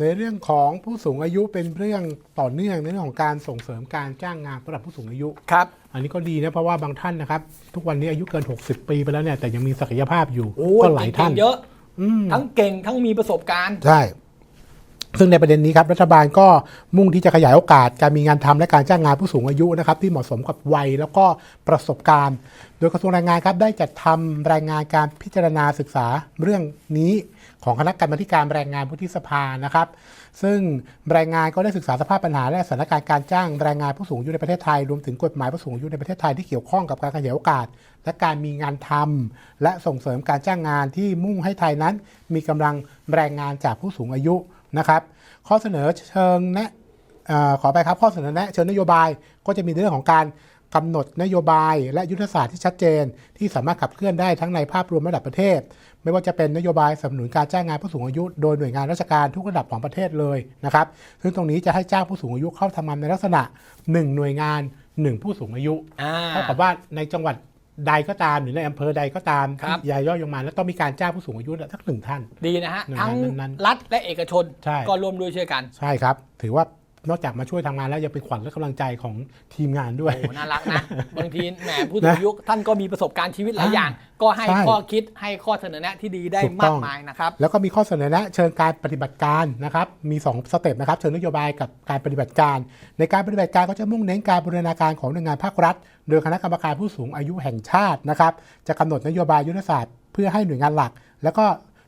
ในเรื่องของผู้สูงอายุเป็นเรื่องต่อเนื่องในเรื่องของการส่งเสริมการจ้างงานสำหรับผู้สูงอายุ ครับ อันนี้ก็ดีนะเพราะว่าบางท่านนะครับ ทุกวันนี้อายุเกิน 60 ปีไปแล้วเนี่ยแต่ยังมีศักยภาพอยู่โอ้ก็หลายท่านเก่งๆเยอะ อืมทั้งเก่งทั้งมีประสบการณ์ ใช่ ซึ่งในประเด็นนี้ครับรัฐบาลก็มุ่งที่จะขยายโอกาสการมีงานทำและการจ้างงานผู้สูงอายุนะครับที่เหมาะสมกับวัยแล้วก็ประสบการณ์ โดยกระทรวงแรงงานครับได้จัดทำรายงานการพิจารณาศึกษาเรื่องนี้ของคณะกรรมาธิการแรงงานวุฒิสภานะครับ ซึ่งรายงานก็ได้ศึกษาสภาพปัญหาและสถานการณ์การจ้างแรงงานผู้สูงอายุในประเทศไทยรวมถึงกฎหมายผู้สูงอายุในประเทศไทยที่เกี่ยวข้องกับการขยายโอกาส และการมีงานทำและส่งเสริมการจ้างงานที่มุ่งให้ไทยนั้น มีกำลังแรงงานจากผู้สูงอายุ นะครับ ข้อเสนอเชิงแนะเอ่อขอไปครับข้อเสนอแนะเชิงนโยบายก็จะมีในเรื่องของการกำหนดนโยบายและยุทธศาสตร์ที่ชัดเจน ที่สามารถขับเคลื่อนได้ทั้งในภาพรวมระดับประเทศ ไม่ว่าจะเป็นนโยบายสนับสนุนการจ้างงานผู้สูงอายุ โดยหน่วยงานราชการทุกระดับของประเทศเลยนะครับซึ่งตรงนี้จะให้จ้างผู้สูงอายุเข้าทำงานในลักษณะ 1 หน่วยงาน 1 ผู้สูงอายุอ่าเท่ากับว่าในจังหวัด ใดก็ตามหรือในอำเภอใดก็ตามครับ ที่ยายย่อยลงมาแล้วต้องมีการจ้างผู้สูงอายุสักหนึ่งท่าน ดีนะฮะ หน่วยทั้งงานนั้นๆรัฐและเอกชน ใช่ ก็ร่วมด้วยช่วยกัน ใช่ครับ ถือว่า นอกจากมาช่วยทำงานแล้วยังเป็นขวัญและกำลังใจของทีมงานด้วยโอ้น่ารักนะ บางทีแหมผู้สูงอายุท่านก็มีประสบการณ์ชีวิตหลายอย่าง ก็ให้ใช่ข้อคิดให้ข้อเสนอแนะที่ดีได้ถูกต้มาอกงมายนะครับ แล้วก็มีข้อเสนอแนะเชิญการปฏิบัติการนะครับมี2สเต็ปนะครับเชิญนโยบายกับการปฏิบัติการ ในการปฏิบัติการก็จะมุ่งเน้นการบูรณาการของหน่วยงานภาครัฐ โดยคณะกรรมการผู้สูงอายุแห่งชาตินะครับจะกำหนดนโยบายยุทธศาสตร์ เพื่อให้หน่วยงานหลัก แล้วก็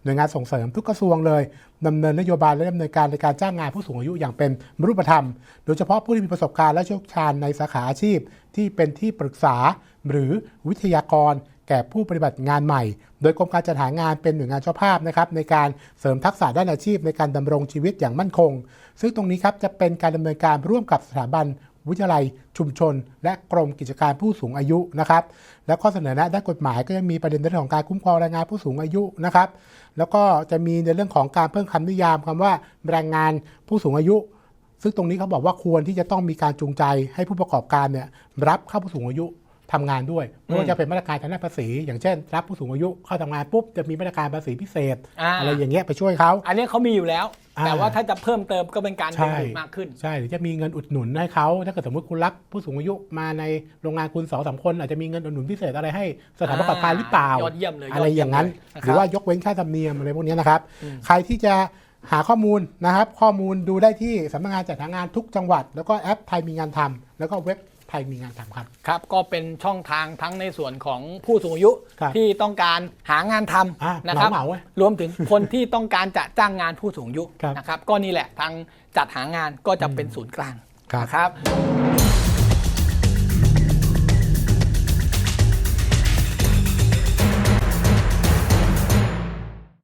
หน่วยงานส่งเสริมทุกกระทรวงเลยดำเนินนโยบายและดำเนินการในการจ้างงานผู้สูงอายุอย่างเป็นรูปธรรม โดยเฉพาะผู้ที่มีประสบการณ์และเชี่ยวชาญในสาขาอาชีพ ที่เป็นที่ปรึกษาหรือวิทยากรแก่ผู้ปฏิบัติงานใหม่ โดยกรมการจัดหางานเป็นหน่วยงานเจ้าภาพนะครับในการเสริมทักษะด้านอาชีพในการดำรงชีวิตอย่างมั่นคง ซึ่งตรงนี้ครับจะเป็นการดำเนินการร่วมกับสถาบัน วิทยาลัยชุมชน และกรมกิจการผู้สูงอายุนะครับ และข้อเสนอแนะด้านกฎหมายก็จะมีประเด็นในเรื่องของการคุ้มครองแรงงานผู้สูงอายุนะครับ แล้วก็จะมีในเรื่องของการเพิ่มคำนิยามคำว่าแรงงานผู้สูงอายุ ซึ่งตรงนี้เขาบอกว่าควรที่จะต้องมีการจูงใจให้ผู้ประกอบการเนี่ยรับเข้าผู้สูงอายุ ทำงานด้วยไม่ว่าจะเป็นมาตรการทางด้านภาษี อย่างเช่น รับผู้สูงอายุเข้าทำงานปุ๊บจะมีมาตรการภาษีพิเศษอ่าอะไรอย่างเงี้ยไปช่วยเขาอันนี้เขามีอยู่แล้วอ่าแต่ว่าถ้าจะเพิ่มเติมก็เป็นการใช่ดึงดูดมากขึ้นใช่หรือจะมีเงินอุดหนุนให้เขาถ้าเกิดสมมติคุณรับผู้สูงอายุมาในโรงงานคุณสองสามคน อาจจะมีเงินอุดหนุนพิเศษอะไรให้สถานประกอบการหรือเปล่ายอดเยี่ยมเลยอะไรอย่างนั้นยอดเยี่ยมเลยนะครับหรือว่ายกเว้นค่าธรรมเนียมอะไรพวกนี้นะครับ ใครที่จะหาข้อมูลนะครับ ข้อมูลดูได้ที่สำนักงานจัดหางานทุกจังหวัด แล้วก็แอปไทยมีงานทำแล้วก็เว็บ ไทยมีงานทำครับ ครับ ก็เป็นช่องทางทั้งในส่วนของผู้สูงอายุครับที่ต้องการหางานทอะำนะครับ เหมาๆเว้ยรวมถึงคนที่ต้องการจะจ้างงานผู้สูงอายุครับนะครับ ก็นี่แหละทางจัดหางานก็จะเป็นศูนย์กลางครับ นะครับ